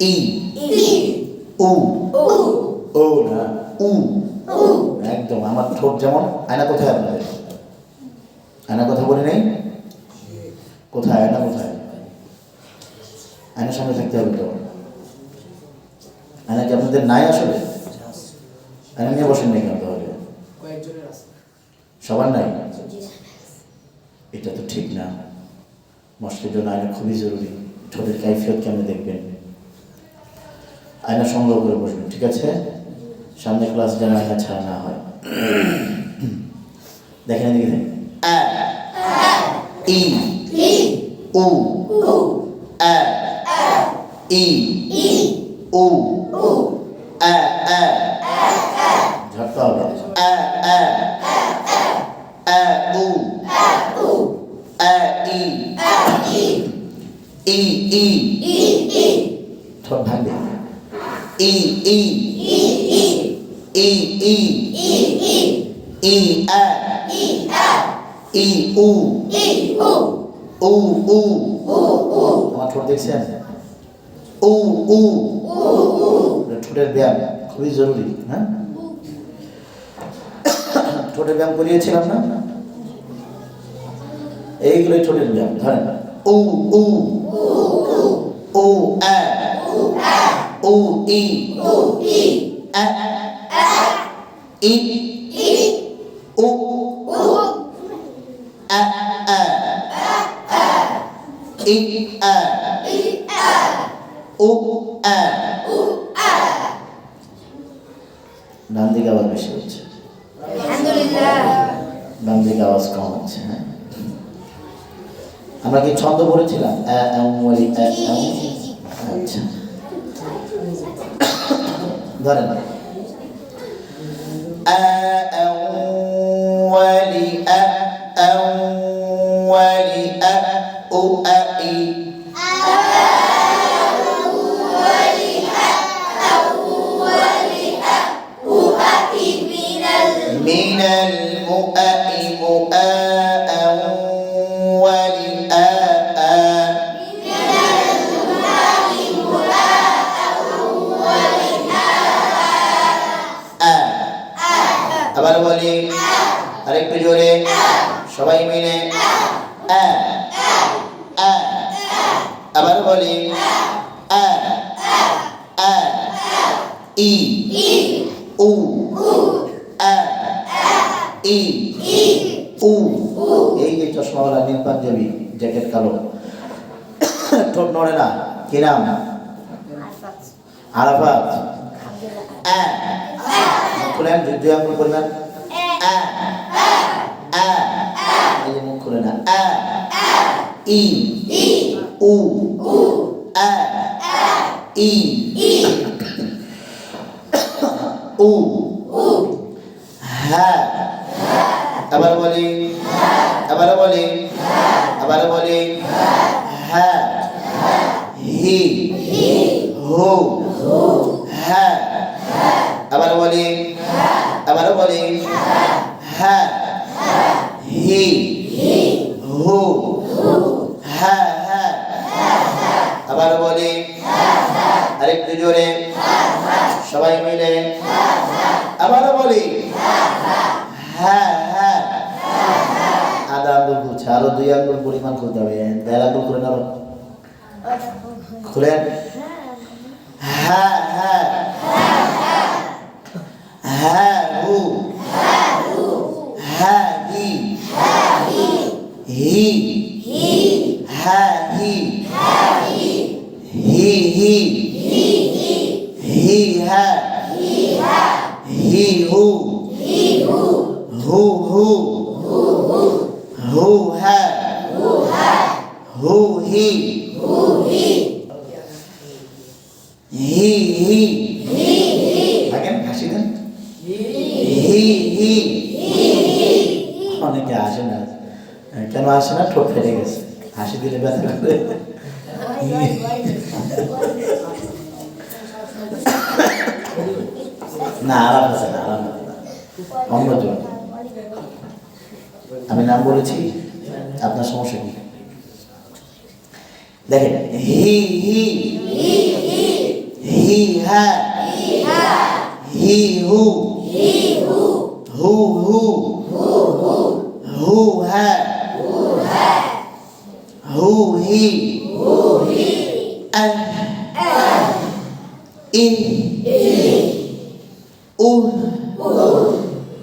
ই। উ। ও না উ। একদম আমার ঠোঁট যেমন আয়না কোথায় আপনাদের? আয়না কথা বলে নেই? কোথায় আয়না কোথায়? আয়নার সামনে থাকতে হবে তো। আয়না কি আপনাদের নাই আসলে? আয়না নিয়ে বসেন নাই কেন তাহলে? সবার নাই? এটা তো ঠিক না। মস্কের জন্য আয়না খুবই জরুরি। ঠোঁটের কাইফিয়ত কেমন দেখবেন? আয়না সংগ্রহ করে বসবেন ঠিক আছে? সামনে ক্লাস যেন আয়না ছাড়া না হয়। দেখেন এদিকে দেখেন। আ ই উ আ ই উ আ আ ঝটকা হবে। আ আ আ উ আ ই ই ই ঠোঁট ভাঙবে। ই ই ই ই ই আ ই উ উ উ আমার ঠোঁট দেখছেন? উ উ এটা ঠোঁটের ব্যায়াম খুবই জরুরি হ্যাঁ? ঠোঁটের ব্যায়াম করিয়েছিলাম না? এইগুলোই ঠোঁটের ব্যায়াম ধরেন। উ উ উ আ উ ই আ ই উ আ আ ই আ উ আ ডান দিকে আবার বেশি হচ্ছে। ডান দিকে আওয়াজ কম হচ্ছে হ্যাঁ। আমরা কি ছন্দ পড়েছিলাম? আচ্ছা। ধরেন আবার বলি, আরেকটু জোরে, সবাই মিলে আবার বলি ই, উ ই, উ, এই যে চশমাওয়ালা নীল পাঞ্জাবি, জ্যাকেট কালো, ঠোঁট নড়ে না, কি নাম? আরাফাত। আ খুলেন দুই আঙ্গুল করবেন এই মুখ খুলে না ই উ ই উ হ্যাঁ আবার বলি আবার বলি আবার বলি হ্যাঁ হি হু হ্যাঁ আবার বলি আবার বলি হ্যাঁ হি he, he, ha, he, ha, he, he, he, he, he, he, he, he, who. গেছে। হাসি দিলে ব্যথা না, আরাম আছে না, আরাম অন্যজন। আমি নাম বলেছি, আপনার সমস্যা কি? দেখেন, হি হি। হ্যাঁ। হি, হু। হু হু। হু হ্যাঁ। হু হি আহ ই উ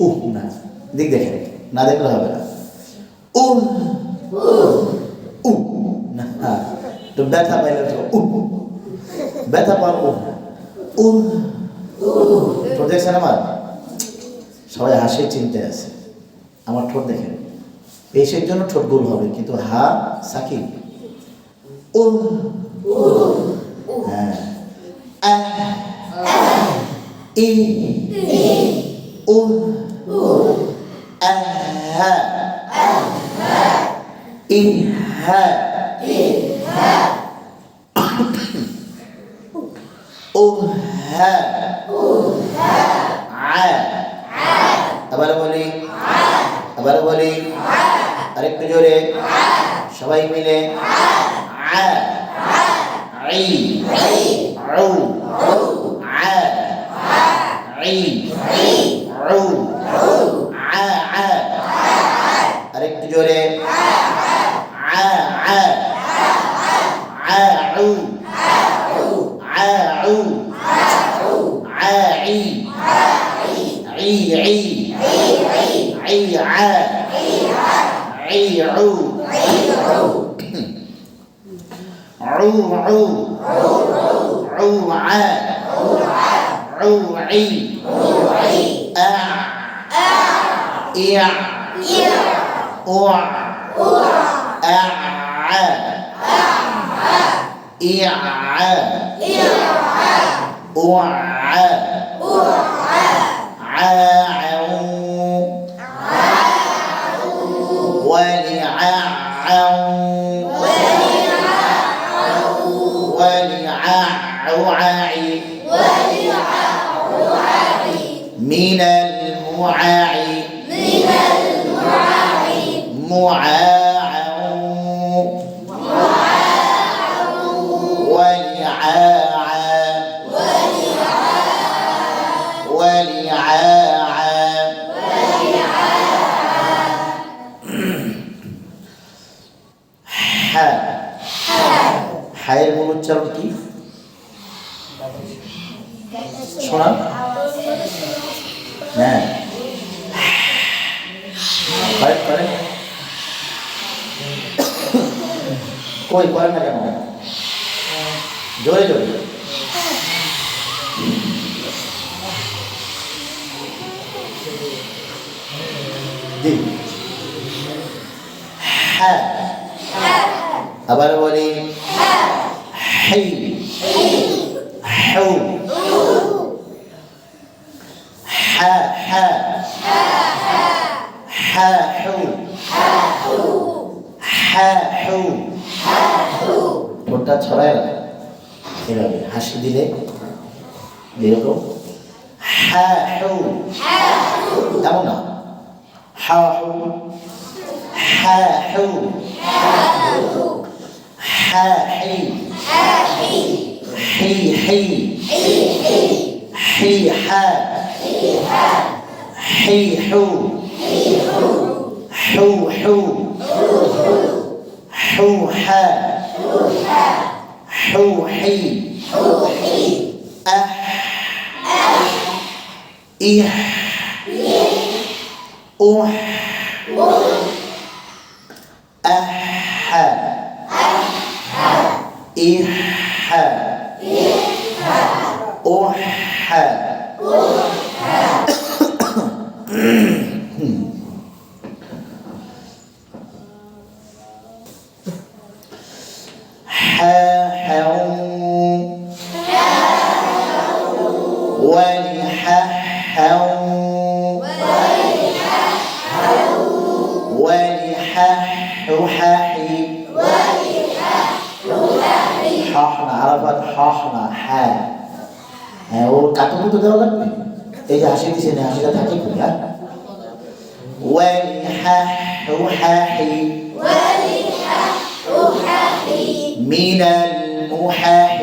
উহ না। দিক দেখে না দেখলে হবে না। উহ উ না। তো ব্যথা পাইলে তো উ ব্যথা পার উ উ ঠোঁট দেখছেন আমার সবাই হাসির চিন্তায় আছে আমার ঠোঁট দেখেন পেশের জন্য ঠোঁট গোল হবে, কিন্তু হা, সাকিব। উ হ্যাঁ। ই আহা ইহা আবার বলি। আবার বলি। আরেকটু জোরে। সবাই মিলে আ আই আউ عو عي أع إع أوع أع إع أوع عاعو من المعاعي من المعاعي معاعي কই, করেন না কেন? হ্যাঁ। আবার বলি, হাই। হাউ। হা হা হা হু হা হু ঠোঁটটা ছড়ায় না এভাবে হাসি দিলে এরকম হা হু এমন না। হা হু হা হু হা হি হি হি হি হা হি হু হু হু হু হা হু হি আহ ইহ উহ أح حاحوا ولححوا ولحححي ححنا عرفت ححنا حا হ্যাঁ ওর কাতুকুতো দেওয়া লাগবে এই যে হাসি দিছে না হাসিটা থাকে কি হ্যাঁ ولحححي من المحاح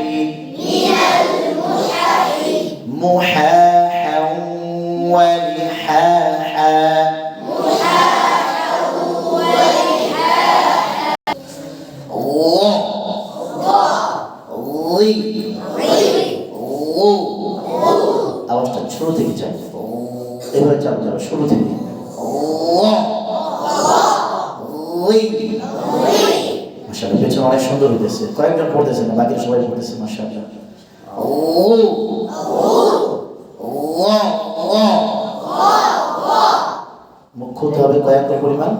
محاحا ولحاحا. পড়তেছে বাকি সবাই বলতেছে মাসাল্লাহ মুখ খুলতে হবে কয়েকটা পরিমাণ।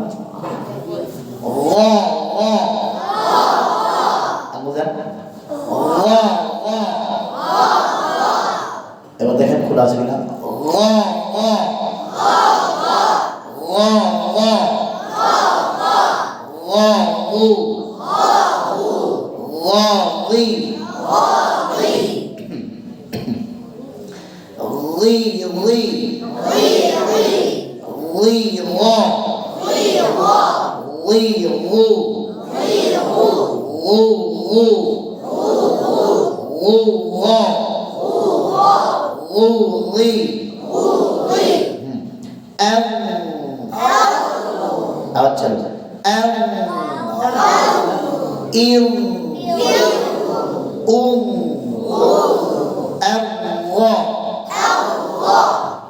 Lee Lee. Lee Lee. Lee Law. Lee Law. Lee Lou.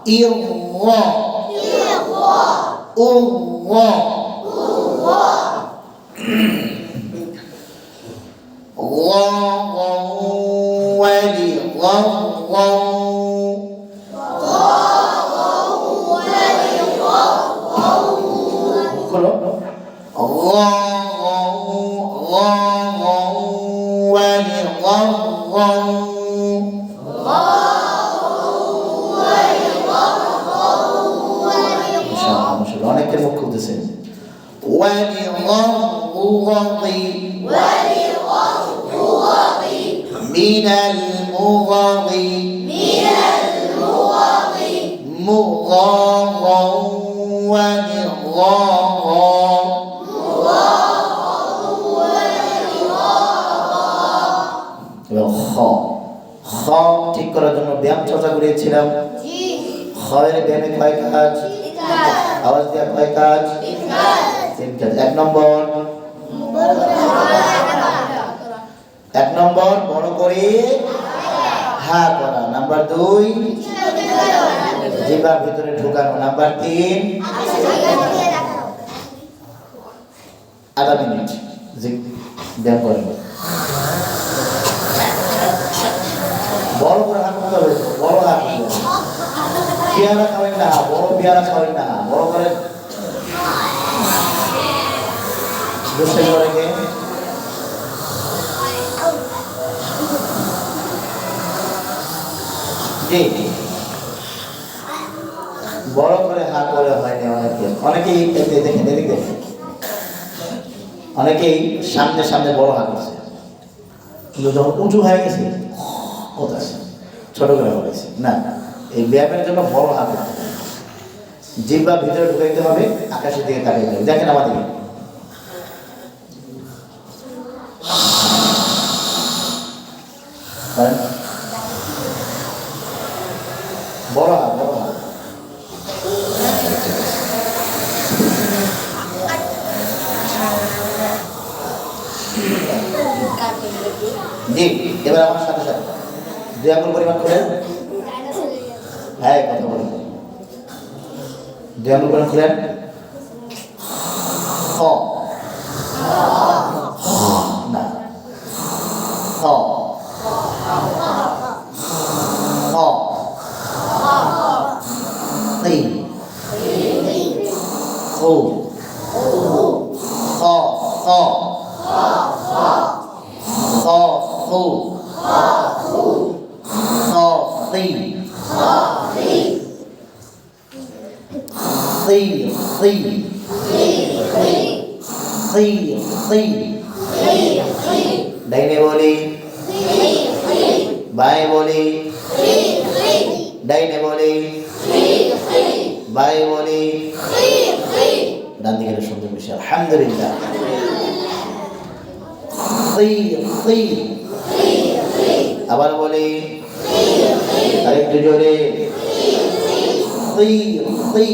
الله الله الله ولي الله من المغض مغاضا ونغاضا এবং খ খ ঠিক করার জন্য ব্যায়াম চর্চা করিয়েছিলাম খয়ের ব্যায়ামে কয় কাজ আওয়াজ দেওয়া কয় কাজ তিন কাজ এক নম্বর এক নম্বর বড় করে? হা করা। নাম্বার দুই? জিবার ভিতরে ঢুকানো। নাম্বার তিন? আধা মিনিট। ব্যায়াম বড় করে হাত বড় হাত পেয়ারা খাবেন না, বড় পেয়ারা খাবেন না। বড় করে বুঝতে পারে কে জি। বড় করে হাত করে হয়নি অনেকে। অনেকেই দেখেন, এদিক দেখেন। অনেকেই সামনে সামনে বড় হাত আছে কিন্তু যখন উঁচু হয়ে গেছে, কোথায়? ছোট করে হয়েছে না, এই ব্যায়ামের জন্য বড় হাত করতে হবে জিব্বা ভিতরে ঢুকাইতে হবে, আকাশের দিকে তাকাইতে হবে। দেখেন আমাদের করেন। বড় হাত বড় হাত জি এবার আমার সাথে সাথে দুই আঙ্গুল পরিমাণ করেন হ্যাঁ কথা বলেন দুই আঙ্গুল পরিমাণ করেন হ না হ হ তিন ও খ খ খ খু খ তি তি তি তি তি ডাইনে বলি বাই বলি ডাইনে বলি বাই বলি ডান দিকে শুনতে বেশি আলহামদুলিল্লাহ তি তি আবার বলি আরেকটু জোরে خي خي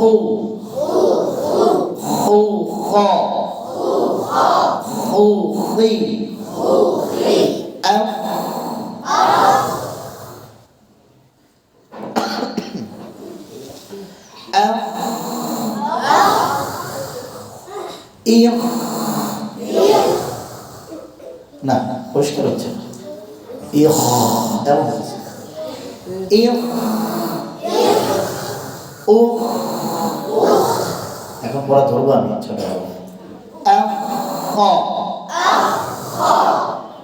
ru, ru, ru, ro, ru, ri, af, af, ir, não, hoje quero dizer, ir, é um ir, ir, o, এখন পড়া ধরবো আমি ছোট এম খ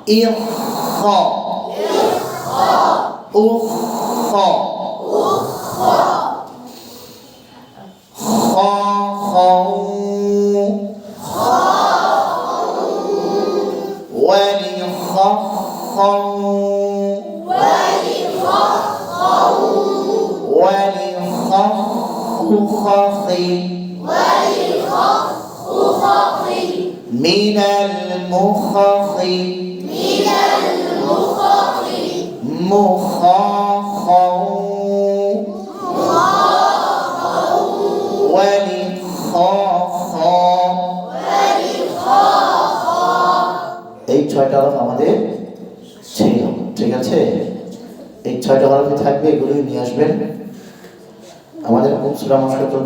ইয় খ ও খ খ খ ولخخوا ولخخخ من المخخ مخخ ولخخ এই ছয়টা হরফ আমাদের ছিল ঠিক আছে এই ছয়টা হরফে থাকবে এগুলোই নিয়ে আসবেন আমাদের খুব সুরামর্শ